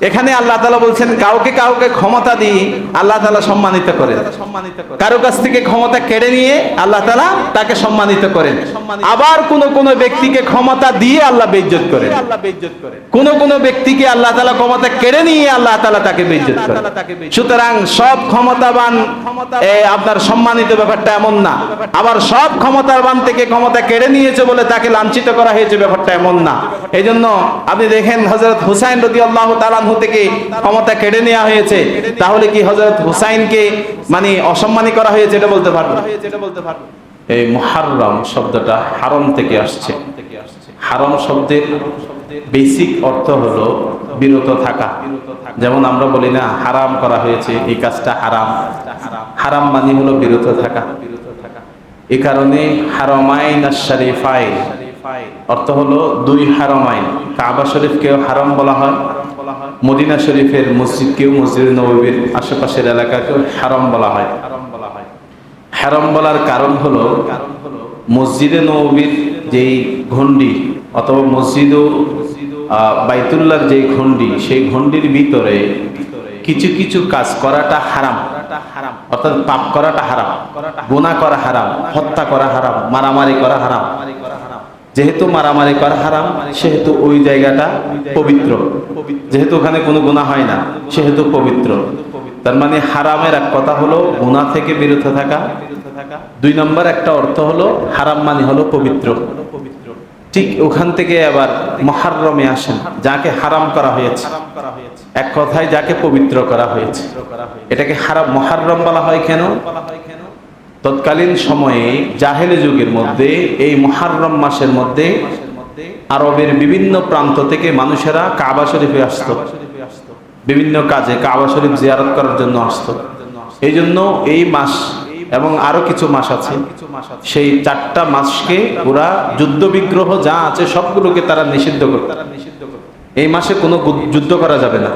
এখানে আল্লাহ তাআলা বলছেন, কাউকে কাউকে ক্ষমতা দিয়ে আল্লাহ তাআলা সম্মানিত করেন। কারও কাছ থেকে ক্ষমতা কেড়ে নিয়ে আল্লাহ তাআলা তাকে সম্মানিত করেন। আবার কোন কোন ব্যক্তিকে ক্ষমতা দিয়ে আল্লাহ বেইজ্জত করেন। কোন কোন ব্যক্তিকে আল্লাহ তাআলা ক্ষমতা কেড়ে নিয়ে আল্লাহ তাআলা তাকে বেইজ্জত করেন। সুতরাং সব ক্ষমতাবান আপনার সম্মানিত ব্যাপারটা এমন না। আবার সব ক্ষমতাবান থেকে ক্ষমতা কেড়ে নিয়েছে বলে তাকে লাঞ্ছিত করা হয়েছে ব্যাপারটা এমন না। এই জন্য আপনি দেখেন হজরত হুসাইন রদি আল্লাহ তালানহু থেকে ক্ষমতা কেড়ে নেওয়া হয়েছে, তাহলে কি হজরত হুসাইনকে মানে অসম্মানী করা হয়েছে এটা বলতে পারব? এই মুহাররম শব্দটা হারম থেকে আসছে। হারম শব্দের বেসিক অর্থ হলো বিরত থাকা। যেমন আমরা বলি না, হারাম করা হয়েছে, এই কাজটা হারাম। হারাম মানে হলো বিরত থাকা। এ কারণে হারমাইন আর অর্থ হলো দুই হারমাইন। কাবা হারাম বলা হয়। মদিনা শরীফের মসজিদকেও মসজিদ নবীর আশেপাশের এলাকাকেও হারাম বলা হয়। হয় হারাম বলার কারণ হলো মসজিদে নবীর যেই ঘন্ডি অথবা মসজিদ ও বাইতুল্লাহর যেই ঘন্ডি সেই ঘন্ডির ভিতরে কিছু কিছু কাজ করাটা হারাম। অর্থাৎ পাপ করাটা হারাম, গুনাহ করা হারাম, হত্যা করা হারাম, মারামারি করা হারাম। যেহেতু মারামারি করা হারাম, সেহেতু ওই জায়গাটা পবিত্র। যেহেতু ওখানে কোনো গুনাহ হয় না, সেহেতু পবিত্র। তার মানে হারামের এক কথা হলো গুনাহ থেকে বিরত থাকা। দুই নম্বর একটা অর্থ হলো হারাম মানে হলো পবিত্র। ঠিক ওখান থেকে আবার মহারমে আসেন, যাকে হারাম করা হয়েছে। এক কথায় যাকে পবিত্র করা হয়েছে। এটাকে হারাম, মহারম বলা হয় কেন? তৎকালীন সময়ে জাহেলি যুগের মধ্যে, এই মহারম মাসের মধ্যে আরবের বিভিন্ন প্রান্ত থেকে মানুষেরা কাবা শরীফে আসতো। বিভিন্ন কাজে কাবা শরীফ জিয়ারত করার জন্য আসতো। এই জন্য এই মাস এবং আরও কিছু মাস আছে। সেই চারটা মাসকে ওরা যুদ্ধ বিগ্রহ যা আছে সবগুলোকে তারা নিষিদ্ধ করত। তারা নিষিদ্ধ করে এই মাসে কোনো যুদ্ধ করা যাবে না।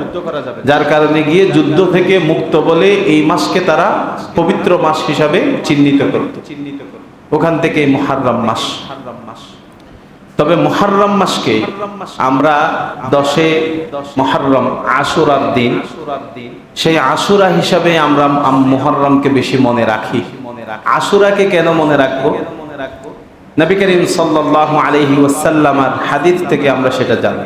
যার কারণে গিয়ে যুদ্ধ থেকে মুক্ত বলে এই মাসকে তারা পবিত্র মাস হিসাবে চিহ্নিত করত। চিহ্নিত ওখান থেকে মহারম মাস। তবে মহারম মাসকে আমরা দশে মহারম আশুরার দিন, সেই আশুরা হিসাবে আমরা আম- মুহররমকে বেশি মনে রাখি। কেন কেন মনে রাখব? নবী করিম সাল্লাল্লাহু আলাইহি ওয়াসাল্লামার হাদিস থেকে আমরা সেটা জানি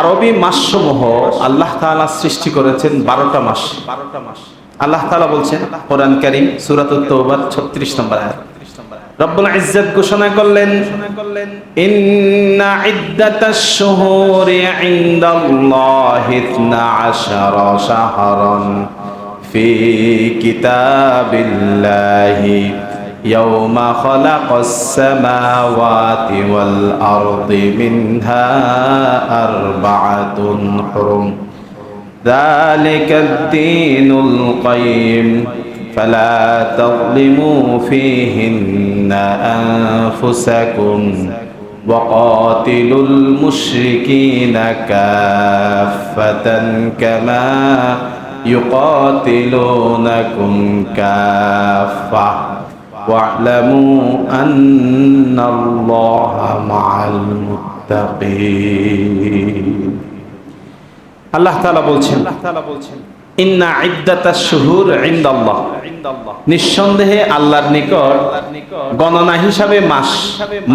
আরবি মাসসমূহ আল্লাহ তাআলা সৃষ্টি করেছেন বারোটা মাস বারোটা মাস আল্লাহ তাআলা বলছেন, কোরআন কারীম সূরাতুত তওবার 36 নম্বর আয়াত। রব্বুল ইজ্জত ঘোষণা করলেন ঘোষণা করলেন ইন্না ইদ্দাতাশ শুহুরি ইনদাল্লাহি 12 শাহরান ফি কিতাবিল্লাহি يوم خلق السماوات والأرض منها أربعة حرم. ذلك الدين القيم. فلا تظلموا فيهن أنفسكم وقاتلوا المشركين كافة كما يقاتلونكم كافة. واعلموا أن الله مع المتقين আল্লাহ তাআলা বলছেন আল্লাহ তাআলা বলছেন ইন্না ইদ্দাতাশ শুহুর ইনদাল্লাহ ইনদাল্লাহ নিঃসন্দেহে আল্লাহর নিকট আল্লাহর নিকট গণনা হিসাবে মাস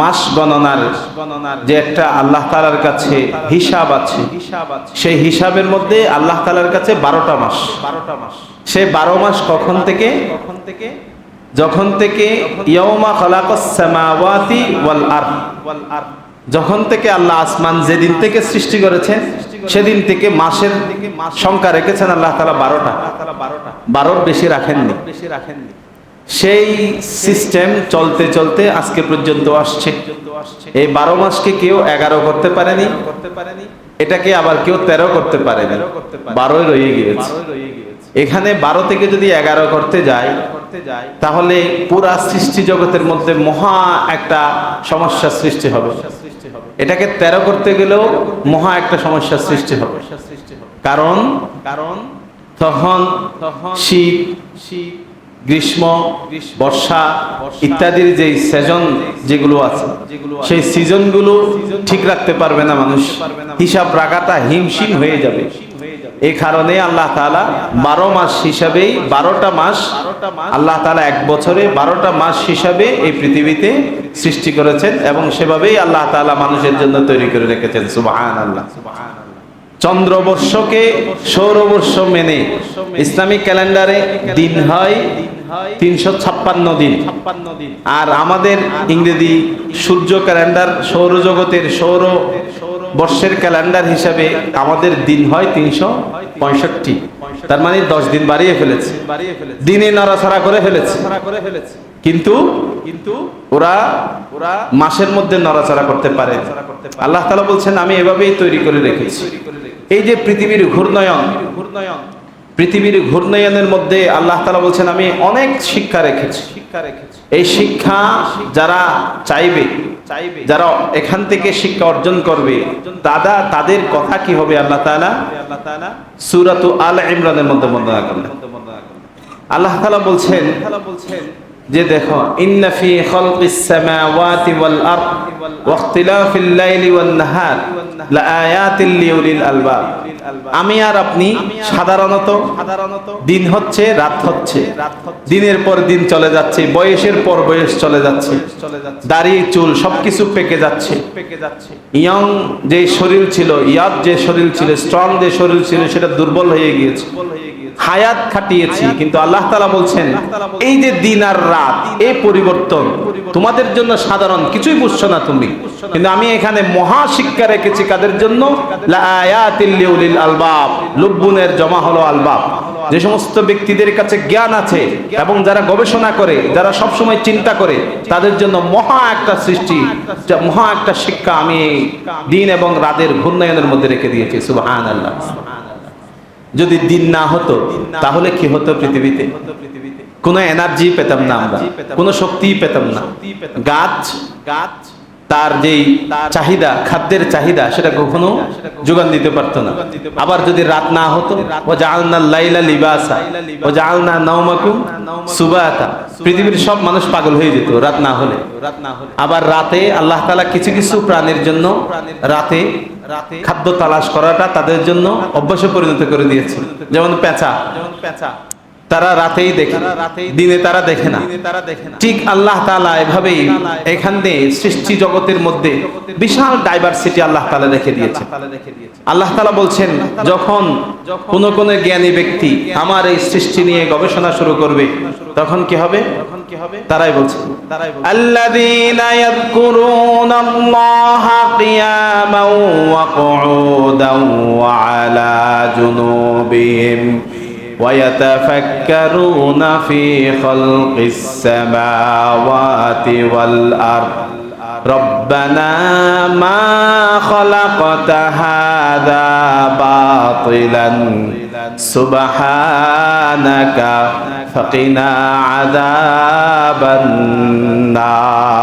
মাস গণনার গণনার যে একটা আল্লাহ তাআলার কাছে হিসাব আছে হিসাব আছে সেই হিসাবের মধ্যে আল্লাহ তাআলার কাছে বারোটা মাস বারোটা মাস সেই বারো মাস কখন থেকে কখন থেকে যখন থেকে যখন থেকে আল্লাহ আসমান যেদিন থেকে সৃষ্টি করেছেন, সেদিন থেকে মাসের সংখ্যা রেখেছেন আল্লাহ তালা বারোটা। বারোর বেশি রাখেননি বেশি রাখেননি। সেই সিস্টেম চলতে চলতে আজকে পর্যন্ত আসছে। এই বারো মাসকে কেউ এগারো করতে পারেনি। এটাকে আবার কেউ তেরো করতে পারেনি। বারোই রয়ে গিয়েছে। এখানে বারো থেকে যদি এগারো করতে যায় তাহলে পুরা সৃষ্টি জগতের মধ্যে মহা একটা সমস্যা সৃষ্টি হবে। এটাকে তেরো করতে গেলেও মহা একটা সমস্যার সৃষ্টি হবে। কারণ কারণ তখন শীত শীত গ্রীষ্ম বর্ষা ইত্যাদির যে সিজন যেগুলো আছে যেগুলো সেই সিজনগুলো ঠিক রাখতে পারবে না মানুষ। হিসাব রাখাটা হিমশিম হয়ে যাবে। এই কারণে আল্লাহ তাআলা বারো মাস হিসাবেই বারোটা মাস, আল্লাহ তাআলা এক বছরে বারোটা মাস হিসাবে এই পৃথিবীতে সৃষ্টি করেছেন এবং সেভাবেই আল্লাহ তাআলা মানুষের জন্য তৈরি করে রেখেছেন। সুবহান আল্লাহ চন্দ্রবর্ষকে সৌরবর্ষ মেনে ইসলামিক ক্যালেন্ডারে দিন হয় তিনশো ছাপ্পান্ন দিন। আর আমাদের ইংরেজি সূর্য ক্যালেন্ডার সৌরজগতের সৌর বর্ষের ক্যালেন্ডার হিসাবে আমাদের দিন হয় তিনশো পঁয়ষট্টি। তার মানে দশ দিন বাড়িয়ে ফেলেছে। দিনে নড়াচড়া করে ফেলেছে। কিন্তু কিন্তু ওরা ওরা মাসের মধ্যে নড়াচড়া করতে পারে। আল্লাহ তালা বলছেন, আমি এভাবেই তৈরি করে রেখেছি। এই যে পৃথিবীর ঘূর্ণয়ন ঘূর্ণয়ন পৃথিবীর ঘূর্ণয়নের মধ্যে আল্লাহ তালা বলছেন, আমি অনেক শিক্ষা রেখেছি শিক্ষা রেখেছি। এই শিক্ষা যারা চাইবে যারা এখান থেকে শিক্ষা অর্জন করবে দাদা তাদের কথা কি হবে আল্লাহ সূরাতু আল ইমরানের মধ্যে বর্ণনা করলেন আল্লাহ তালা বলছেন বলছেন যে দেখো, ইন্না ফি খালকিস সামাওয়াতি ওয়াল আরদ ওয়া লাইলি ওয়ান নাহার লাআয়াতিল লিউলিল আলবাব। আমি আর আপনি সাধারণত দিন হচ্ছে, রাত হচ্ছে। দিনের পর দিন চলে যাচ্ছে, বয়সের পর বয়স চলে যাচ্ছে। দাড়ি, চুল সবকিছু পেকে যাচ্ছে। ইয়ং যে শরীর ছিল, ইয়াদ যে শরীর ছিল, স্ট্রং যে শরীর ছিল, সেটা দুর্বল হয়ে গিয়েছে। হায়াত খাটিয়েছি কিন্তু আল্লাহ তালা বলছেন এই যে দিন আর রাত এই পরিবর্তন তোমাদের জন্য সাধারণ কিছুই বুঝছ না তুমি। কিন্তু আমি এখানে মহা শিক্ষা রেখেছি কাদের জন্য? আলবাব লুব্বুনের জমা হলো আলবাব। যে সমস্ত ব্যক্তিদের কাছে জ্ঞান আছে এবং যারা গবেষণা করে যারা সব সময় চিন্তা করে তাদের জন্য মহা একটা সৃষ্টি মহা একটা শিক্ষা আমি দিন এবং রাতের ঘূর্ণায়নের মধ্যে রেখে দিয়েছি সুবহানাল্লাহ। যদি দিন না হতো, তাহলে কি হতো পৃথিবীতে কোনো এনার্জি পেতাম না আমরা, কোনো শক্তি পেতাম না। গাছ গাছ তার যেই চাহিদা, খাদ্যের চাহিদা, সেটা কখনো যোগান দিতে পারতো না। আবার যদি রাত না হতো ও জালনা লাইলা লিবাসা ও জালনা নওমাকুম সুবাতা। পৃথিবীর সব মানুষ পাগল হয়ে যেত রাত না হলে। আবার রাতে আল্লাহ তাআলা কিছু কিছু প্রাণীর জন্য রাতে রাতে খাদ্য তালাশ করাটা তাদের জন্য অভ্যাসে পরিণত করে দিয়েছে। যেমন পেঁচা যেমন পেঁচা তারা রাতেই দেখে দিনে তারা দেখে না। ঠিক আল্লাহ তালা এভাবেই দিয়ে সৃষ্টি জগতের মধ্যে বিশাল ডাইভার্সিটি আল্লাহ তালা দেখে দিয়েছে আল্লাহ তালা বলছেন যখন কোন কোন জ্ঞানী ব্যক্তি আমার এই সৃষ্টি নিয়ে গবেষণা শুরু করবে তখন কি হবে? তারাই বলছে আল্লাযীনা ইয়াযকুরুনা আলা ويتفكرون في خلق السماوات والأرض ربنا ما خلقت هذا باطلا سبحانك فقنا عذاب النار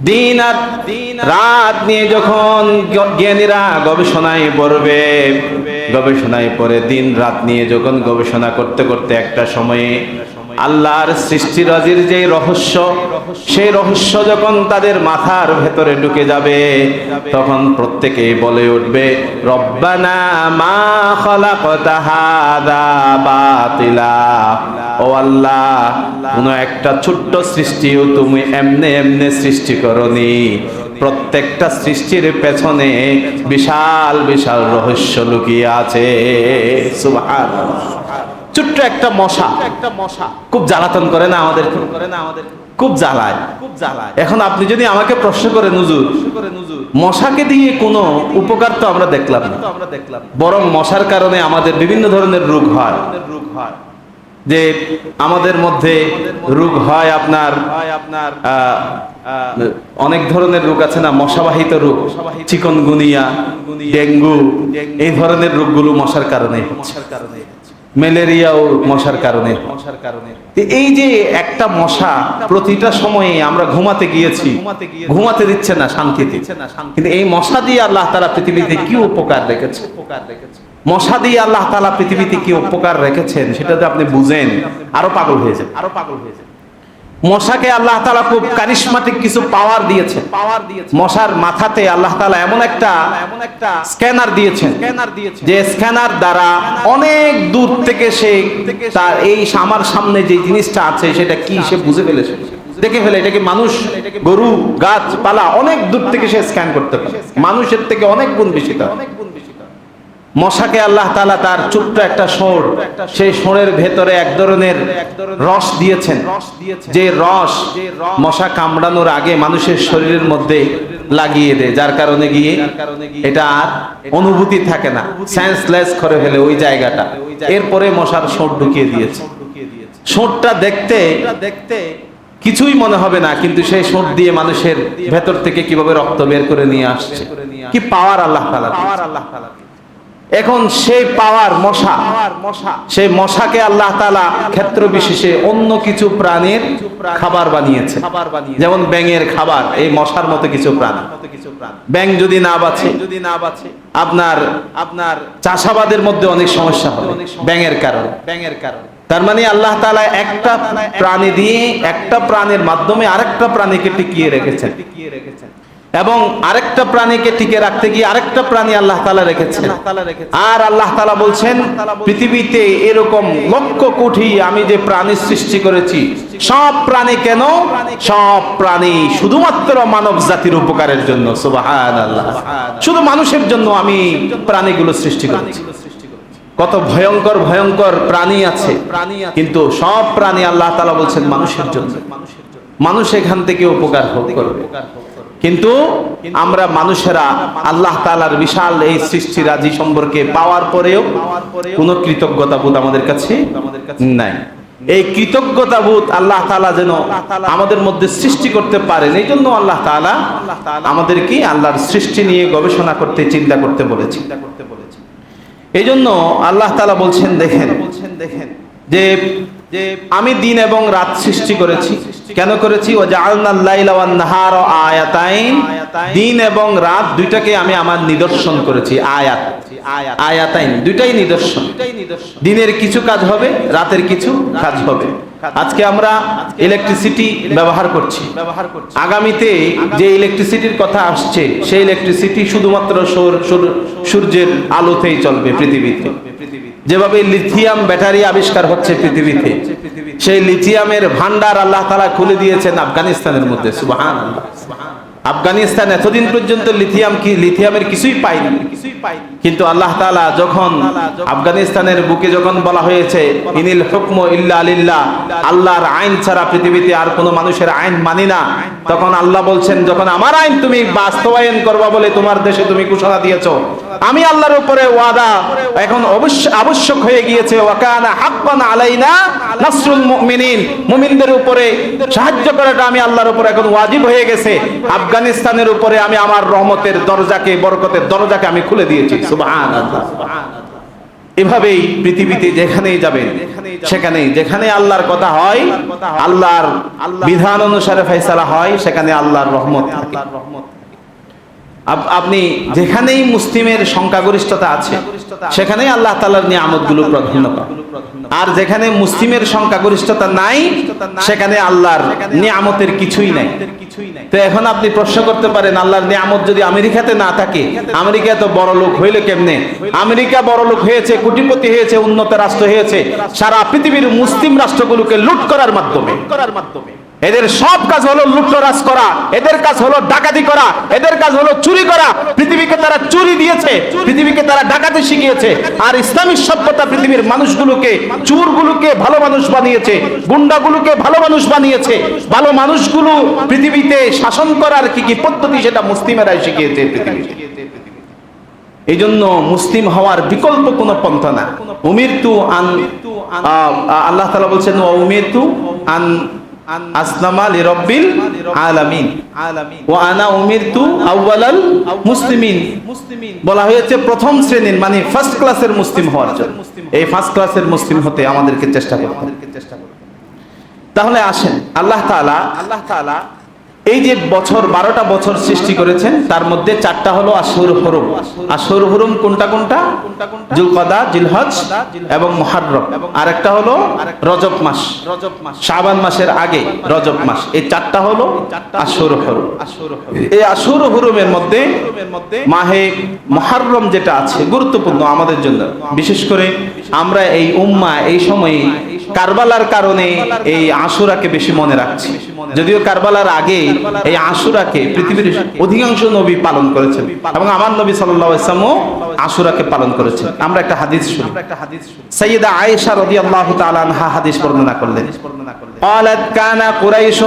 দিন আর রাত নিয়ে যখন জ্ঞ- জ্ঞানীরা গবেষণায় পড়বে গবেষণায় পড়ে, দিন রাত নিয়ে যখন গবেষণা করতে করতে একটা সময়ে আল্লাহর সৃষ্টি রাজির যে রহস্য, সেই রহস্য যখন তাদের মাথার ভেতরে ঢুকে যাবে, তখন প্রত্যেকে বলে উঠবে, রব্বানা মা খালাকতা হাদা বাতিলা। ও আল্লাহ, কোন একটা ছোট্ট সৃষ্টিও তুমি এমনে এমনে সৃষ্টি করনি। প্রত্যেকটা সৃষ্টির পেছনে বিশাল বিশাল রহস্য লুকিয়ে আছে। ছোট্ট একটা মশা। একটা মশা। খুব জ্বালাতন করে না আমাদের। করে না আমাদের। খুব জ্বালায়। খুব জ্বালায়। এখন আপনি যদি আমাকে প্রশ্ন করে নুজুর মশাকে দিয়ে কোনো উপকার তো আমরা দেখলাম না। আমরা দেখলাম বরং মশার কারণে আমাদের বিভিন্ন ধরনের রোগ হয়। রোগ হয়। যে আমাদের মধ্যে রোগ হয় আপনার হয় আপনার অনেক ধরনের রোগ আছে না? মশাবাহিত রোগ চিকনগুনিয়া ডেঙ্গু এই ধরনের রোগগুলো মশার কারণে। ম্যালেরিয়াও মশার কারণে। মশার কারণে। এই যে একটা মশা প্রতিটা সময়ে আমরা ঘুমাতে গিয়েছি ঘুমাতে দিচ্ছে না শান্তিতে। দিচ্ছে না শান্তি কিন্তু এই মশা দিয়ে আল্লাহ তালা পৃথিবীতে কি উপকার রেখেছে? উপকার রেখেছে? মশা দিয়ে আল্লাহ তালা পৃথিবীতে কি উপকার রেখেছেন? সেটা যদি আপনি বুঝেন আরও পাগল হয়ে যান আরও পাগল হয়ে যায় মশাকে আল্লাহ তালা খুব কারিশমাটিক কিছু পাওয়ার দিয়েছেন পাওয়ার দিয়েছে। মশার মাথাতে আল্লাহ তালা এমন একটা এমন একটা স্ক্যানার দিয়েছেন স্ক্যানার দিয়েছে যে স্ক্যানার দ্বারা অনেক দূর থেকে সে তার এই আমার সামনে যে জিনিসটা আছে সেটা কি সে বুঝে ফেলেছে। দেখে ফেলে এটাকে মানুষ গরু গাছপালা অনেক দূর থেকে সে স্ক্যান করতে পারে। মানুষের থেকে অনেক গুণ বেশি তার অনেক গুণ বেশি তার। মশাকে আল্লাহ তালা তার ছোট্ট একটা সোর সেই সোরের ভেতরে এক ধরনের রস দিয়েছেন। যে রস মশা কামড়ানোর আগে মানুষের শরীরের মধ্যে লাগিয়ে দেয়, যার কারণে গিয়ে এটা আর অনুভূতি থাকে না সেন্সলেস করে ফেলে ওই জায়গাটা। এরপরে মশার সোট ঢুকিয়ে দিয়েছে। সোটটা দেখতে দেখতে কিছুই মনে হবে না, কিন্তু সেই সোট দিয়ে মানুষের ভেতর থেকে কীভাবে রক্ত বের করে নিয়ে আসছে? কি পাওয়ার আল্লাহ পাওয়ার আল্লাহ। এখন সেই পাওয়ার মশা সেই মশাকে আল্লাহ তালা ক্ষেত্র বিশেষে অন্য কিছু প্রাণীর খাবার বানিয়েছে। যেমন ব্যাঙের খাবার এই মশার মতো কিছু প্রাণী। ব্যাঙ যদি না বাঁচে যদি না বাঁচে আপনার আপনার চাষাবাদের মধ্যে অনেক সমস্যা হবে ব্যাঙের কারণে। ব্যাঙের কারণে। তার মানে আল্লাহ তালা একটা প্রাণী দিয়ে একটা প্রাণীর মাধ্যমে আরেকটা প্রাণীকে টিকিয়ে রেখেছেন। টিকিয়ে রেখেছেন। এবং আরেকটা প্রাণীকে টিকে রাখতে গিয়ে আরেকটা প্রাণী আল্লাহ তালা রেখেছেন। রেখেছেন। আর আল্লাহ তালা বলছেন পৃথিবীতে এরকম লক্ষ কোটি আমি যে প্রাণী সৃষ্টি করেছি সব প্রাণী কেন? সব প্রাণী শুধুমাত্র মানব জাতির উপকারের জন্য সুবাহান আল্লাহ শুধু মানুষের জন্য আমি প্রাণীগুলো সৃষ্টি করেছি। সৃষ্টি করেছে। কত ভয়ঙ্কর ভয়ঙ্কর প্রাণী আছে প্রাণী কিন্তু সব প্রাণী আল্লাহ তালা বলছেন মানুষের জন্য। মানুষ এখান থেকে উপকার উপকার করবে। কিন্তু আমরা মানুষেরা আল্লাহ তালার বিশাল এই সৃষ্টি রাজি সম্পর্কে পাওয়ার পরেও কোনো কৃতজ্ঞতা বোধ আমাদের কাছে নাই। এই কৃতজ্ঞতা বোধ আল্লাহ তালা যেন আমাদের মধ্যে সৃষ্টি করতে পারেন এই জন্য আল্লাহ তালা আমাদেরকে আল্লাহর সৃষ্টি নিয়ে গবেষণা করতে চিন্তা করতে বলেছি। চিন্তা করতে বলেছে। এই জন্য আল্লাহ তালা বলছেন দেখেন বলছেন দেখেন। যে যে আমি দিন এবং রাত সৃষ্টি করেছি। কেন করেছি? ও আয়াতাইন। দিন এবং রাত দুইটাকে আমি আমার নিদর্শন করেছি, আয়াত। আয়াত আয়াতাইন, দুইটাই নিদর্শন। দিনের কিছু কাজ হবে, রাতের কিছু কাজ হবে। আজকে আমরা ইলেকট্রিসিটি ব্যবহার করছি। ব্যবহার করছে আগামীতে যে ইলেকট্রিসিটির কথা আসছে, সেই ইলেকট্রিসিটি শুধুমাত্র সৌর- সৌর- সূর্যের আলোতেই চলবে পৃথিবীতে। পৃথিবী যেভাবে লিথিয়াম ব্যাটারি আবিষ্কার হচ্ছে পৃথিবীতে, সেই লিথিয়ামের ভান্ডার আল্লাহ তালা খুলে দিয়েছেন আফগানিস্তানের মধ্যে সুবাহান আফগানিস্তান এতদিন পর্যন্ত লিথিয়াম কি লিথিয়ামের কিছুই পায়নি। কিছুই পাইনি কিন্তু আল্লাহ তালা যখন আফগানিস্তানের বুকে যখন বলা হয়েছে, ইনিল হুকম ইল্লা আলিল্লাহ আল্লাহর আইন ছাড়া পৃথিবীতে আর কোনো মানুষের আইন মানি না, তখন আল্লাহ বলছেন, যখন আমার আইন তুমি বাস্তবায়ন করবা বলে তোমার দেশে তুমি ঘোষণা দিয়েছ আমি আল্লাহর উপরে ওয়াদা এখন অবশ্য আবশ্যক হয়ে গিয়েছে, ওয়াকানা হাক্কান আলাইনা নাসরুল মুমিনিন। মুমিনদের উপরে সাহায্য করাটা আমি আল্লাহর উপরে এখন ওয়াজিব হয়ে গেছে। আফগানিস্তানের উপরে আমি আমার রহমতের দরজাকে, বরকতের দরজাকে আমি খুলে দিয়েছি। সুবহানাল্লাহ। এভাবেই পৃথিবীতে যেখানেই যাবেন, সেখানেই যেখানে আল্লাহর কথা হয়, আল্লাহর বিধান অনুসারে ফয়সালা হয়, সেখানে আল্লাহর রহমত থাকে। আপনি যেখানেই মুসলিমের সংখ্যাগরিষ্ঠতা আছে, সেখানেই আল্লাহ তাআলার নিয়ামতগুলো প্রাধান্য আর যেখানে মুসলিমের সংখ্যাগরিষ্ঠতা নাই, সেখানে আল্লাহর নিয়ামতের কিছুই নাই। তো এখন আপনি প্রশ্ন করতে পারেন, আল্লাহর নিয়ামত যদি আমেরিকাতে না থাকে আমেরিকা তো বড় লোক হইলে কেমনে? আমেরিকা বড় লোক হয়েছে, কোটিপতি হয়েছে, উন্নত রাষ্ট্র হয়েছে, সারা পৃথিবীর মুসলিম রাষ্ট্রগুলোকে লুট করার মাধ্যমে করার মাধ্যমে। এদের সব কাজ হলো লুটতরাজ করা, এদের কাজ হলো ডাকাতি করা, এদের কাজ হলো চুরি করা। পৃথিবীকে তারা চুরি দিয়েছে, পৃথিবীকে তারা ডাকাতি শিখিয়েছে। আর ইসলামিক সভ্যতা পৃথিবীর মানুষগুলোকে, চুরগুলোকে ভালো মানুষ বানিয়েছে, গুন্ডাগুলোকে ভালো মানুষ বানিয়েছে। ভালো মানুষগুলো পৃথিবীতে শাসন করার কি কি পদ্ধতি সেটা মুসলিমেরাই শিখিয়েছে পৃথিবীতে। এই জন্য মুসলিম হওয়ার বিকল্প কোনো পন্থা না। উমির তু আন আল্লাহ তালা বলছেন আন আসলামা লিরাব্বিল আলামিন। ওয়া আনা উমিরতু আউওয়ালাল মুসলিমিন। বলা হয়েছে প্রথম শ্রেণির মানে ফার্স্ট ক্লাসের মুসলিম হওয়ার জন্য। এই ফার্স্ট ক্লাসের মুসলিম হতে আমাদেরকে চেষ্টা করতে আমাদেরকে চেষ্টা করতে তাহলে আসেন আল্লাহ তাআলা আল্লাহ তাআলা এই যে বছর, বারোটা বছর সৃষ্টি করেছেন, তার মধ্যে চারটা হলো আশুর হরুম। আশুর হরুম কোনটা কোনটা? জুলকদা, জিলহজ এবং মুহাররম। আর একটা হলো রজব মাস। রজব মাস শাবান মাসের আগে রজব মাস। এই চারটা হলো আশুর হরুম। এই আশুর হরুমের মধ্যে মাহে মহারম যেটা আছে, গুরুত্বপূর্ণ আমাদের জন্য। বিশেষ করে আমরা এই উম্মা এই সময়ে কারবালার কারণে এই আশুরাকে বেশি মনে রাখছি। যদিও কারবালার আগে এই আশুরাকে পৃথিবীর অধিকাংশ নবী পালন করেছেন এবং আমার নবী সাল্লাল্লাহু আলাইহি ওয়াসাল্লামও আশুরাকে পালন করেছেন আমরা একটা হাদিস শুনি আমরা একটা হাদিস শুনি সাইয়্যিদা আয়েশা রাদিয়াল্লাহু তাআলা আনহা হাদিস বর্ণনা করলেন বর্ণনা করলেন قالت كان قريش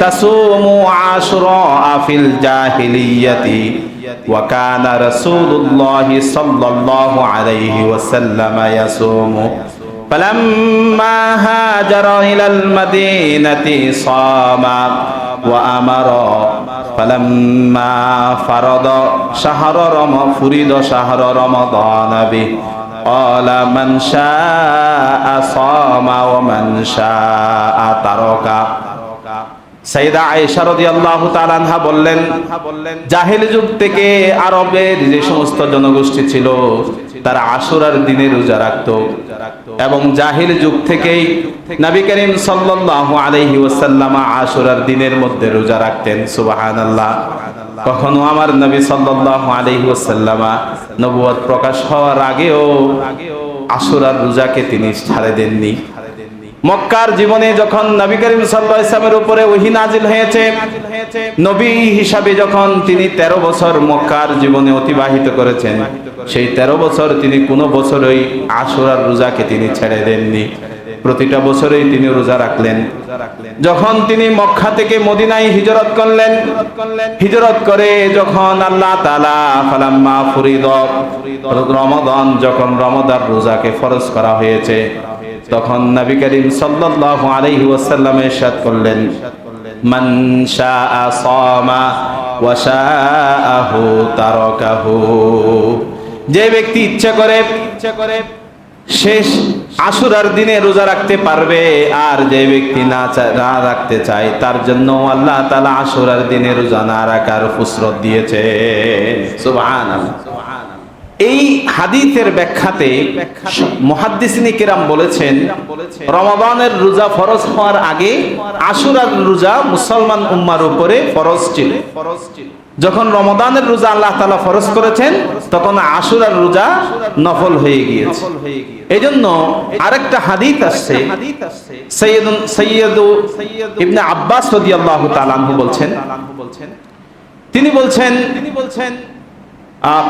تصوم عاشوراء في الجاهلية وكان رسول الله صلى الله عليه وسلم يصوم فلما هاجر إلى المدينة صام وأمر فلما فرض شهر رم فرض شهر رمضان به قال من شاء صام ومن شاء ترك সাইদা আয়েশা রাদিয়াল্লাহু তাআলা আনহা বললেন বললেন জাহেল যুগ থেকে আরবের যে সমস্ত জনগোষ্ঠী ছিল তারা আশুরার দিনে রোজা রাখত। এবং জাহির যুগ থেকেই নবী করিম সাল্লাল্লাহু আলাইহি ওয়াসাল্লাম আশুরার দিনের মধ্যে রোজা রাখতেন, সুবহানাল্লাহ। কখনো আমার নবী সাল্লাল্লাহু আলাইহি ওয়াসাল্লাম নবুয়ত প্রকাশ হওয়ার আগেও আশুরার রোজাকে তিনি ছাড়ে দেননি। মক্কার জীবনে যখন নবী করিম সাল্লাল্লাহু আলাইহি ওয়াসাল্লামের উপরে ওহী নাজিল হয়েছে, নবী হিসাবে যখন তিনি ১৩ বছর মক্কার জীবনে অতিবাহিত করেছেন, সেই ১৩ বছর তিনি কোনো বছরই আশুরার রোজাকে তিনি ছেড়ে দেননি। প্রতিটা বছরেই তিনি রোজা রাখলেন। যখন তিনি মক্কা থেকে মদিনায় হিজরত করলেন, হিজরত করে যখন আল্লাহ তাআলা ফালাম্মা ফুরিদ রমাদান যখন রমাদান রোজাকে ফরজ করা হয়েছে তখন নবী করিম সাল্লাল্লাহু আলাইহি ওয়াসাল্লাম ইরশাদ করলেন, মান শাআ সামা ওয়া শাআহু তারাকাহু। যে ব্যক্তি ইচ্ছা করে ইচ্ছা করে শেষ আশুরার দিনে রোজা রাখতে পারবে, আর যে ব্যক্তি না না রাখতে চায়, তার জন্য আল্লাহ তাআলা আশুরার দিনে রোজা না রাখার ফুসরত দিয়েছে। সুবহানাল্লাহ। এই হাদিসের ব্যাখ্যাতে মুহাদ্দিসিনে কিরাম বলেছেন, রমাদানের রোজা ফরজ হওয়ার আগে আশুরার রোজা মুসলমান উম্মার উপরে ফরজ ছিল। যখন রমাদানের রোজা আল্লাহ তাআলা ফরজ করেছেন, তখন আশুরার রোজা নফল হয়ে গিয়েছে। গিয়ে এজন্য আরেকটা হাদিস আসছে সৈয়দ ইবনে আব্বাস রাদিয়াল্লাহু তাআলা আনহু বলছেন তিনি বলছেন। তিনি বলছেন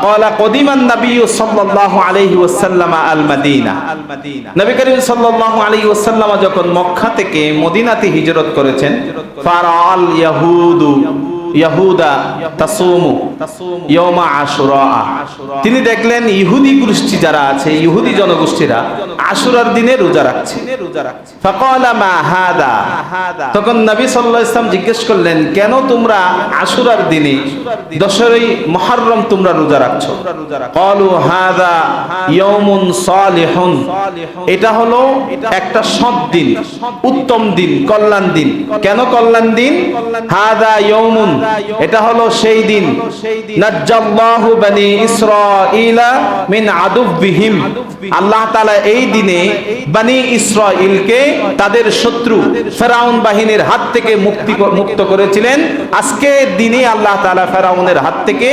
قال قدم النبي صلى الله عليه وسلم المدينة আল মাদিনা নবী করিম সাল্লাল্লাহু আলাইহি ওয়াসাল্লাম যখন মক্কা থেকে মদিনাতে হিজরত করেছেন ফারাল ইয়াহুদু ইয়াহুদা তাসুমু ইয়মা আশুরা। তিনি দেখলেন ইহুদি গোষ্ঠী যারা আছে, ইহুদি জনগোষ্ঠীরা আশুরার দিনে রোজা রাখছে। রোজা রাখছে ফাকালা মা হাদা। তখন নবী সাল্লাল্লাহু ওয়াসাল্লাম জিজ্ঞেস করলেন, কেন তোমরা আশুরার দিনে দশরই মুহররম তোমরা রোজা রাখছো? ক্বালু হাদা ইয়াউমুন সালিহুন। এটা হলো একটা সৎ দিন, উত্তম দিন, কল্যাণ দিন। কেন কল্যাণ দিন? হাদা ইয়াউমুন এটা হলো সেই দিন। নাজ্জাল্লাহু বনি ইসরাঈলা মিন আদুবিহিম আল্লাহ তাআলা এই দিনে বনি ইসরাঈলকে তাদের শত্রু ফেরাউন বাহিনীর হাত থেকে মুক্তি মুক্ত করেছিলেন। আজকে দিনে আল্লাহ তাআলা ফেরাউনের হাত থেকে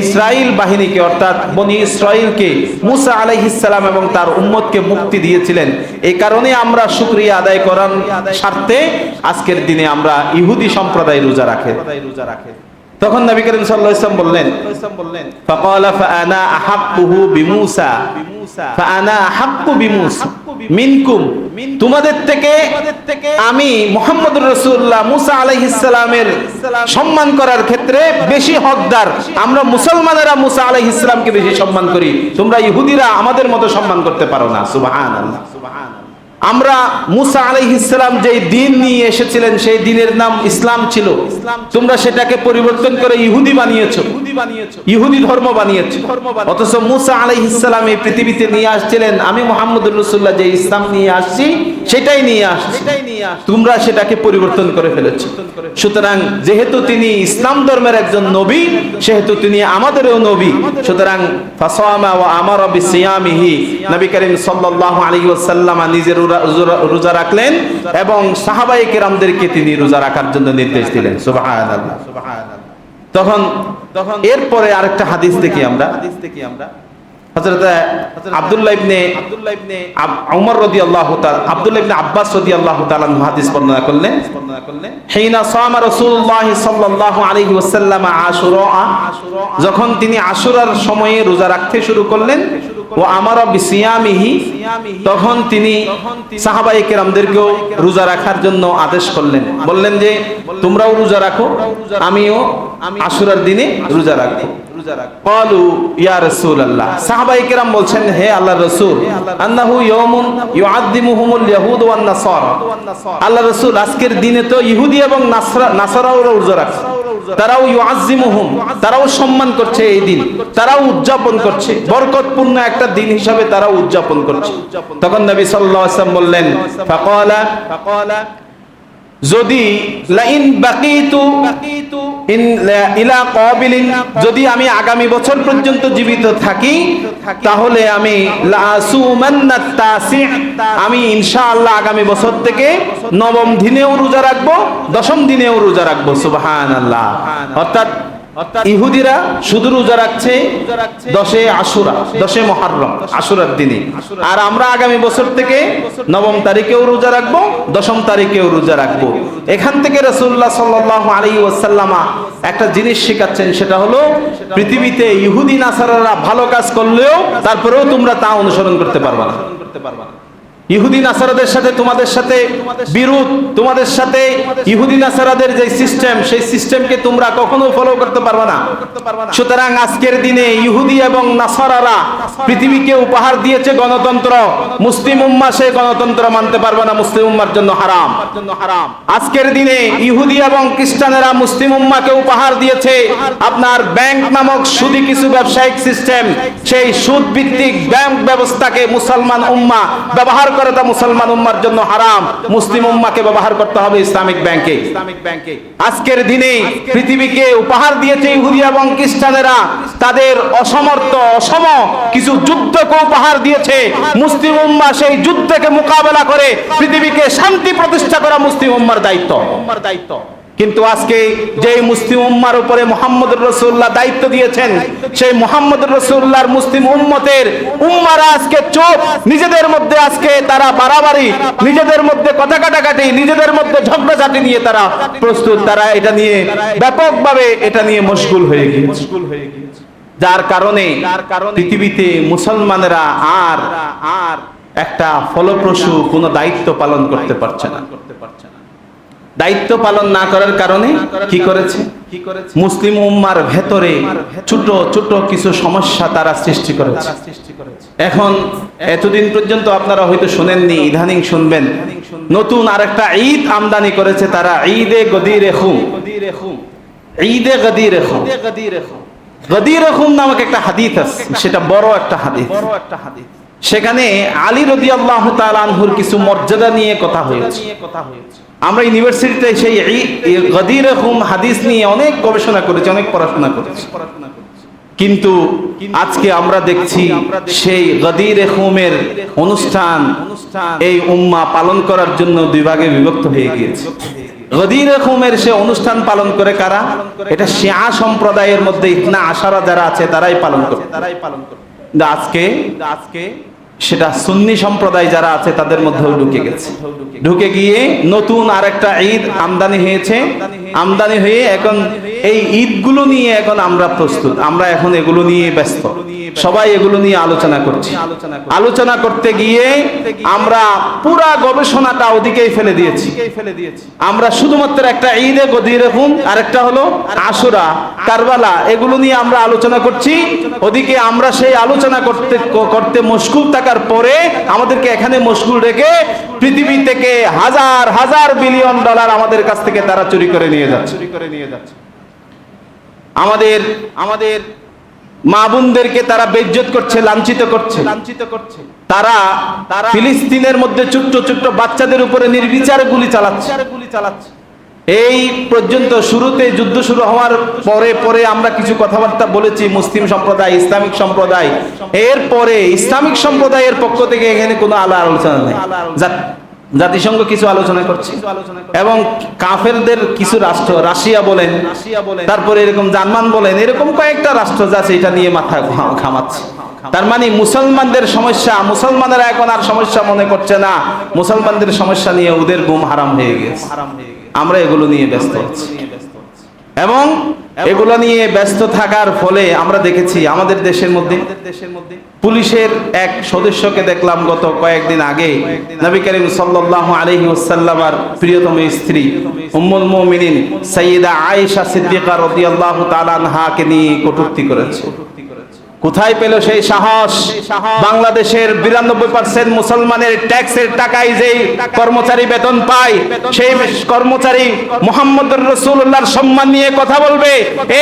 ইসরাইল বাহিনীকে অর্থাৎ বনি ইসরাইলকে মুসা আলাইহিস সালাম এবং তার উম্মতকে মুক্তি দিয়েছিলেন। এই কারণে আমরা শুকরিয়া আদায় করার স্বার্থে আজকের দিনে আমরা ইহুদি সম্প্রদায় রোজা রাখে। রোজা রাখে। তখন নবী করিম বললেন ফাকালা ফানা আহাব্বুহু ফানা আহাব্বু মিনকুম তোমাদের থেকে আমি মুসা আলাইহিস সালামের সম্মান করার ক্ষেত্রে বেশি হকদার। আমরা মুসলমানেরা মুসা আলাইহিস সালামকে বেশি সম্মান করি। তোমরা ইহুদিরা আমাদের মতো সম্মান করতে পারো না। সুবহানাল্লাহ। সুবহানাল্লাহ। আমরা মুসা আলাইহিসসালাম যেই দিন নিয়ে এসেছিলেন, সেই দিনের নাম ইসলাম ছিল। তোমরা সেটাকে পরিবর্তন করে ইহুদি বানিয়েছো। ইহুদি ধর্ম বানিয়েছো। অথচ মুসা আলাইহিসসালাম এই পৃথিবীতে নিয়ে আসছিলেন। আমি মোহাম্মদুর রসুল্লাহ যে ইসলাম নিয়ে আসছি, সেটাই নিয়ে আসছি। তোমরা সেটাকে পরিবর্তন করে ফেলেছো। সুতরাং যেহেতু তিনি ইসলাম ধর্মের একজন নবী, সেহেতু তিনি আমাদেরও নবী। সুতরাং ফাসামা ওয়া আমারা বিসিয়ামিহি। নবী করিম সাল্লাল্লাহু আলাইহি ওয়াসাল্লাম নিজে রোজা- রাখলেন এবং সাহাবাই কেরামদেরকে তিনি রোজা রাখার জন্য নির্দেশ দিলেন। তখন তখন এরপরে আরেকটা হাদিস দেখি আমরা। হাদিস দেখি আমরা। হযরত আব্দুল্লাহ ইবনে আব্দুল্লাহ ইবনে উমর রাদিয়াল্লাহু তাআলা আব্দুল্লাহ ইবনে আব্বাস রাদিয়াল্লাহু তাআলা আনহু হাদিস বর্ণনা করলেন। বর্ণনা করলেন। হিনা সামা রাসূলুল্লাহ সাল্লাল্লাহু আলাইহি ওয়াসাল্লাম আশুরা যখন তিনি আশুরার সময়ে রোজা রাখতে শুরু করলেন ও আমার বিসিয়ামিহি তখন তিনি সাহাবায়ে কেরামদেরকেও রোজা রাখার জন্য আদেশ করলেন। বললেন যে তোমরাও রোজা রাখো আমিও আশুরার দিনে রোজা রাখব। ক্বালু ইয়া রাসূলুল্লাহ। সাহাবায়ে কেরাম বলছেন হে আল্লাহর রাসূল আন্নাহু ইয়াউমুন ইউআদ্দিমুহুমুল ইয়াহুদ ওয়ান নাসারা। আল্লাহ রাসূল আজকের দিনে তো ইহুদি এবং নাসরা নাসারাও রোজা রাখছে। তারাও সম্মান করছে এই দিন। তারাও উদযাপন করছে। বরকতপূর্ণ একটা দিন হিসাবে তারাও উদযাপন করছে। তখন নবী সাল্লাল্লাহু আলাইহি ওয়াসাল্লাম বললেন ফাকালা ফাকালা যদি লাইন বাকিতু ইন ইলা কাবিলিন যদি আমি আগামী বছর পর্যন্ত জীবিত থাকি তাহলে আমি আমি ইনশাআল্লাহ আগামী বছর থেকে নবম দিনেও রোজা রাখব দশম দিনেও রোজা রাখব সুবহানাল্লাহ। অর্থাৎ ইহুদিরা শুধু রোজা রাখছে দশে আশুরা দশে মহারম আশুরার দিনে। আর আমরা আগামী বছর থেকে নবম তারিখেও রোজা রাখব দশম তারিখেও রোজা রাখব। এখান থেকে রসুল্লাহ সাল্লাহ আলী ওয়াসাল্লামা একটা জিনিস শেখাচ্ছেন সেটা হলো পৃথিবীতে ইহুদি নাসারারা ভালো কাজ করলেও তারপরেও তোমরা তা অনুসরণ করতে পারবা না। করতে পারবা না। ইহুদি নাসারাদের সাথে তোমাদের সাথে বিরোধ, তোমাদের সাথে ইহুদি নাসারাদের যে সিস্টেম সেই সিস্টেমকে তোমরা কখনো ফলো করতে পারবে না। সুতরাং আজকের দিনে ইহুদি এবং নাসারারা পৃথিবীকে উপহার দিয়েছে গণতন্ত্র। মুসলিম উম্মা সে গণতন্ত্র মানতে পারবে না, মুসলিম উম্মার জন্য হারাম। হারাম আজকের দিনে ইহুদি এবং খ্রিস্টানেরা মুসলিম উম্মাকে উপহার দিয়েছে। আপনার ব্যাংক নামক সুদি কিছু ব্যবসায়িক সিস্টেম সেই সুদ ভিত্তিক ব্যাংক ব্যবস্থাকে মুসলমান উম্মা ব্যবহার করে তা মুসলমান উম্মার জন্য হারাম। মুসলিম উম্মাকে ব্যবহার করতে হবে ইসলামিক ব্যাংকে। ইসলামিক ব্যাংকে। আজকের দিনে পৃথিবীকে উপহার দিয়েছে ইহুদি এবং খ্রিস্টানেরা। তাদের অসমর্থ অসম কিছু যুদ্ধকে উপহার দিয়েছে। মুসলিম উম্মা সেই যুদ্ধকে মোকাবেলা করে পৃথিবীকে শান্তি প্রতিষ্ঠা করা মুসলিম উম্মার দায়িত্ব। উম্মার দায়িত্ব। কিন্তু আজকে যে মুসলিম উম্মার উপরে মোহাম্মদ রসুল্লাহ দায়িত্ব দিয়েছেন, সেই মোহাম্মদ রসুল্লাহর মুসলিম উম্মতের উম্মারা আজকে চোখ নিজেদের মধ্যে আজকে তারা বাড়াবাড়ি, নিজেদের মধ্যে কথা কাটাকাটি, নিজেদের মধ্যে ঝগড়াঝাটি নিয়ে তারা প্রস্তুত, তারা এটা নিয়ে ব্যাপকভাবে এটা নিয়ে মশগুল হয়ে গিয়েছে। যার কারণে পৃথিবীতে মুসলমানেরা আর আর একটা ফলপ্রসূ কোনো দায়িত্ব পালন করতে পারছে না। করতে পারছে দায়িত্ব পালন না করার কারণে কি করেছে? মুসলিম উম্মার ভেতরে ছোট ছোট কিছু সমস্যা তারা সৃষ্টি করেছে। এখন এতদিন পর্যন্ত আপনারা হয়তো শুনেননি ইদানিং শুনবেন। নতুন আরেকটা ঈদ আমদানি করেছে তারা ঈদে গদির রেখুম ঈদে গদির রেখুম গদির রেখুম নামক একটা হাদিস আছে সেটা বড় একটা হাদিস। বড় একটা হাদিস। সেখানে আলী রদি আল্লাহ আনহুর কিছু মর্যাদা নিয়ে কথা হয়েছে। আমরা ইউনিভার্সিটিতে সেই গদির হুম হাদিস নিয়ে অনেক গবেষণা করেছি অনেক পড়াশোনা করেছি। কিন্তু আজকে আমরা দেখছি সেই গদির হুমের অনুষ্ঠান এই উম্মা পালন করার জন্য দুই ভাগে বিভক্ত হয়ে গিয়েছে। গদির হুমের সে অনুষ্ঠান পালন করে কারা? এটা শিয়া সম্প্রদায়ের মধ্যে ইতনা আশারা যারা আছে তারাই পালন করে তারাই পালন করে আজকে আজকে সেটা সুন্নি সম্প্রদায় যারা আছে, তাদের মধ্যেও ঢুকে গেছে। ঢুকে গিয়ে নতুন আরেকটা ঈদ আমদানি হয়েছে। আমদানি হয়ে এখন এই ঈদগুলো নিয়ে এখন আমরা প্রস্তুত। আমরা এখন এগুলো নিয়ে ব্যস্ত। সবাই এগুলো নিয়ে আলোচনা করছি। আলোচনা করতে গিয়ে আমরা পুরা গবেষণাটা ওদিকেই ফেলে দিয়েছি। আমরা শুধুমাত্র একটা ঈদে গদিয়ে রাখুন আরেকটা হলো আশুরা, কারবালা, এগুলো নিয়ে আমরা আলোচনা করছি। ওদিকে আমরা সেই আলোচনা করতে করতে মুশকুল থাকা টাকার পরে আমাদেরকে এখানে মশগুল রেখে পৃথিবী থেকে হাজার হাজার বিলিয়ন ডলার আমাদের কাছ থেকে তারা চুরি করে নিয়ে যাচ্ছে। চুরি করে নিয়ে যাচ্ছে। আমাদের আমাদের মা বোনদেরকে তারা বেজ্জত করছে লাঞ্ছিত করছে। লাঞ্ছিত করছে। তারা তারা ফিলিস্তিনের মধ্যে ছোট্ট ছোট্ট বাচ্চাদের উপরে নির্বিচারে গুলি চালাচ্ছে। গুলি চালাচ্ছে। এই পর্যন্ত শুরুতে যুদ্ধ শুরু হওয়ার পরে পরে আমরা কিছু কথাবার্তা বলেছি, মুসলিম সম্প্রদায়, ইসলামিক সম্প্রদায়। এরপরে ইসলামিক সম্প্রদায়ের পক্ষ থেকে এখানে কোনো আলো আলোচনা নেই। জাতিসংঘ কিছু আলোচনা করছে। এবং কাফেরদের কিছু রাষ্ট্র, রাশিয়া বলেন, তারপরে এরকম জার্মান বলেন, এরকম কয়েকটা রাষ্ট্র যাচ্ছে এটা নিয়ে মাথা ঘামাচ্ছে। তার মানে মুসলমানদের সমস্যা, মুসলমানেরা এখন আর সমস্যা মনে করছে না। মুসলমানদের সমস্যা নিয়ে ওদের গুম হারাম হয়ে গেছে হারাম হয়ে গেছে। আমরা এগুলো নিয়ে ব্যস্ত হচ্ছি। এবং এগুলো নিয়ে ব্যস্ত থাকার ফলে আমরা দেখেছি আমাদের দেশের মধ্যে পুলিশের এক সদস্যকে দেখলাম গত কয়েকদিন আগে। নবী করিম সাল্লাল্লাহু আলাইহি ওয়াসাল্লামার প্রিয়তম স্ত্রী উম্মুল মুমিনিন সাইয়্যিদা আয়েশা সিদ্দিকা রাদিয়াল্লাহু তাআলা আনহাকে নিয়ে কটূক্তি করেছে। কোথায় পেল সেই সাহস? বাংলাদেশের বিরানব্বই পার্সেন্ট মুসলমানের ট্যাক্সের টাকায় যেই কর্মচারী বেতন পায় সেই কর্মচারী মোহাম্মদ রসুল্লাহর সম্মান নিয়ে কথা বলবে।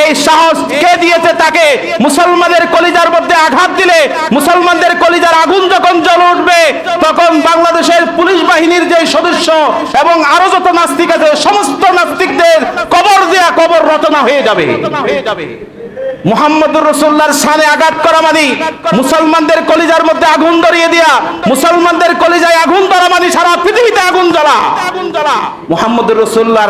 এই সাহস কে দিয়েছে তাকে? মুসলমানের কলিজার মধ্যে আঘাত দিলে মুসলমানদের কলিজার আগুন যখন জল উঠবে তখন বাংলাদেশের পুলিশ বাহিনীর যে সদস্য এবং আরও যত নাস্তিক আছে সমস্ত নাস্তিকদের কবর দেয়া কবর রচনা হয়ে যাবে। হয়ে যাবে। মুহাম্মদুর রসুল্লাহর সানে আঘাত করা মানে। মুসলমানদের কলিজার মধ্যে আগুন ধরিয়ে দিয়া, মুসলমানদের কলিজায় আগুন ধরা মানে সারা পৃথিবীতে আগুন জ্বলা। আগুন জ্বালা মুহাম্মদুর রসুল্লাহর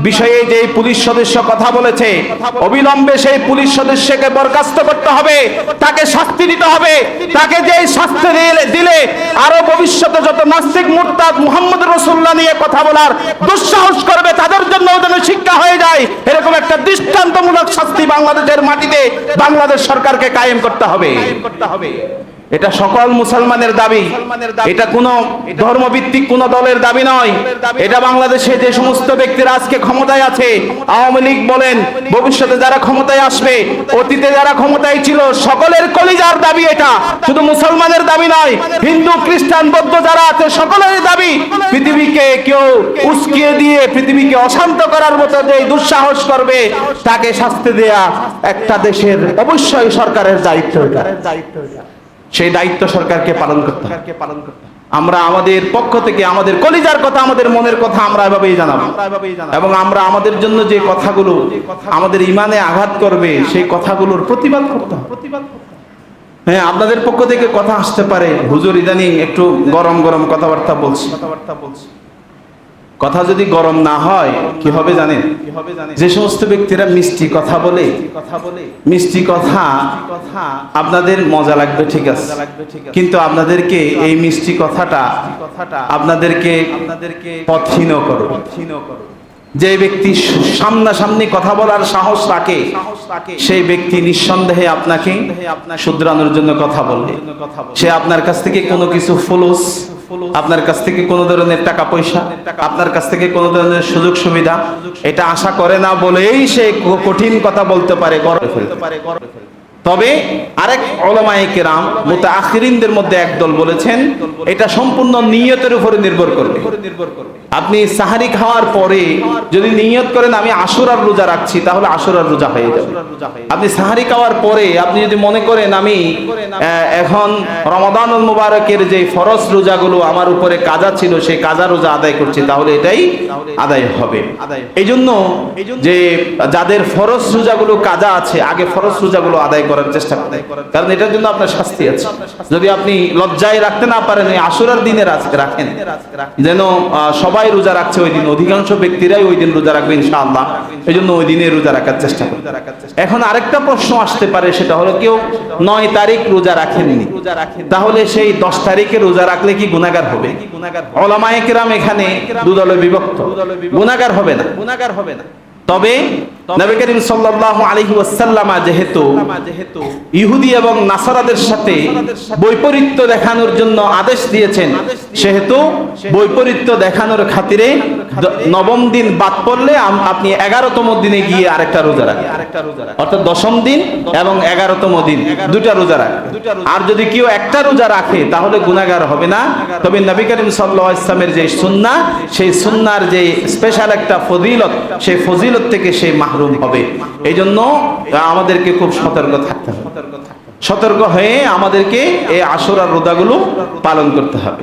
বিষয়ে যে পুলিশ সদস্য কথা বলেছে, অবিলম্বে সেই পুলিশ সদস্যকে বরখাস্ত করতে হবে, তাকে শাস্তি দিতে হবে। তাকে যে শাস্তি দিলে- আরও ভবিষ্যতে যত নাস্তিক মুরতাদ মুহাম্মদ রসুল্লাহ নিয়ে কথা বলার দুঃসাহস করবে, তাদের জন্য যেন শিক্ষা হয়ে যায়। এরকম একটা দৃষ্টান্তমূলক শাস্তি বাংলাদেশের মাটিতে বাংলাদেশ সরকারকে কায়েম করতে হবে। এটা সকল মুসলমানের দাবি। এটা কোনো ধর্মভিত্তিক কোনো দলের দাবি নয়। এটা বাংলাদেশে যে সমস্ত ব্যক্তিরা আজকে ক্ষমতায় আছে আওয়ামী লীগ বলেন ভবিষ্যতে যারা ক্ষমতায় আসবে অতীতে যারা ক্ষমতায় ছিল সকলের কলিজার দাবি এটা। শুধু মুসলমানের দাবি নয় হিন্দু খ্রিস্টান বৌদ্ধ যারা আছে সকলের দাবি পৃথিবীকে কেউ উস্কিয়ে দিয়ে পৃথিবীকে অশান্ত করার মতো যে দুঃসাহস করবে তাকে শাস্তি দেয়া একটা দেশের অবশ্যই সরকারের দায়িত্ব দায়িত্ব। সেই দায়িত্ব সরকারকে পালন করতে পালন করতে আমরা আমাদের পক্ষ থেকে আমাদের কলিজার কথা আমাদের মনের কথা আমরা এভাবেই জানাব। এবং আমরা আমাদের জন্য যে কথাগুলো আমাদের ইমানে আঘাত করবে সেই কথাগুলোর প্রতিবাদ করতে প্রতিবাদ। হ্যাঁ আপনাদের পক্ষ থেকে কথা আসতে পারে। হুজুর ইদানিং একটু গরম গরম কথাবার্তা বলছি। কথাবার্তা বলছি। কথা যদি গরম না হয়, কি হবে জানেন? যে সমস্ত ব্যক্তিরা মিষ্টি কথা বলে, মিষ্টি কথা আপনাদের মজা লাগবে, ঠিক আছে। কিন্তু আপনাদেরকে এই মিষ্টি কথাটা আপনাদেরকে আপনাদেরকে পথহীন করো করো যে ব্যক্তি সামনাসামনি কথা বলার সাহস রাখে, সেই ব্যক্তি নিঃসন্দেহে আপনাকে শুধরানোর জন্য কথা বলবে। বলে সে আপনার কাছ থেকে কোনো কিছু ফুলুস, আপনার কাছ থেকে কোনো ধরনের টাকা পয়সা, আপনার কাছ থেকে কোনো ধরনের সুযোগ সুবিধা, এটা আশা করে না বলেই সে কঠিন কথা বলতে পারে গর্বে ফেলতে পারে। তবে আরেক ওলামায়ে কেরাম মুতাআখিরিনদের মধ্যে একদল বলেছেন এটা সম্পূর্ণ নিয়তের উপরে নির্ভর করবে। আপনি সাহারি খাওয়ার পরে যদি নিয়ত করেন আমি আশুরার রোজা রাখছি তাহলে আশুরার রোজা হয়ে যাবে। আপনি সাহারি খাওয়ার পরে আপনি যদি মনে করেন আমি এখন রমাদানুল মুবারকের যে ফরজ রোজাগুলো আমার উপরে কাজা ছিল সেই কাজা রোজা আদায় করছি তাহলে এটাই আদায় হবে। এই জন্য যে যাদের ফরজ রোজাগুলো কাজা আছে আগে ফরজ রোজাগুলো আদায় করার চেষ্টা করেন কারণ এটার জন্য আপনার শাস্তি আছে। যদি আপনি লজ্জায় রাখতে না পারেন এই আশুরার দিনের আজকে রাখেন। যেন সবাই রোজা রাখছে ওই দিন। অধিকাংশ ব্যক্তিরাই ওই দিন রোজা রাখবে ইনশাআল্লাহ। এই জন্য ওই দিনে রোজা রাখার চেষ্টা চেষ্টা এখন আরেকটা প্রশ্ন আসতে পারে সেটা হলো কেউ নয় তারিখ রোজা রাখেননি। রোজা রাখেন তাহলে সেই দশ তারিখে রোজা রাখলে কি গুনাগার হবে? ওলামায়ে কেরাম এখানে দুদলে বিভক্ত গুনাগার হবে না। গুনাহগার হবে না। তবে নবী করিম সাল্লাল্লাহু আলাইহি ওয়াসাল্লামা যেহেতু ইহুদি এবং নাসারাদের সাথে বৈপরীত্য দেখানোর জন্য আদেশ দিয়েছেন সেহেতু বৈপরীত্য দেখানোর খাতিরে নবম দিন বাদ পড়লে আপনি এগারোতম দিনে গিয়ে আরেকটা রোজা রাখেন। অর্থাৎ দশম দিন এবং এগারোতম দিন দুটা রোজা রাখে আর যদি কেউ একটা রোজা রাখে তাহলে গুনাহগার হবে না। তবে নবী করিম ইসলামের যে সুন্না সেই সুন্নার যে স্পেশাল একটা ফজিলত সেই ফজিলত থেকে সে মাহরুম হবে। এই জন্য আমাদেরকে খুব সতর্ক থাকতে হবে। সতর্ক হয়ে আমাদেরকে এই আশুরার রোদাগুলো পালন করতে হবে।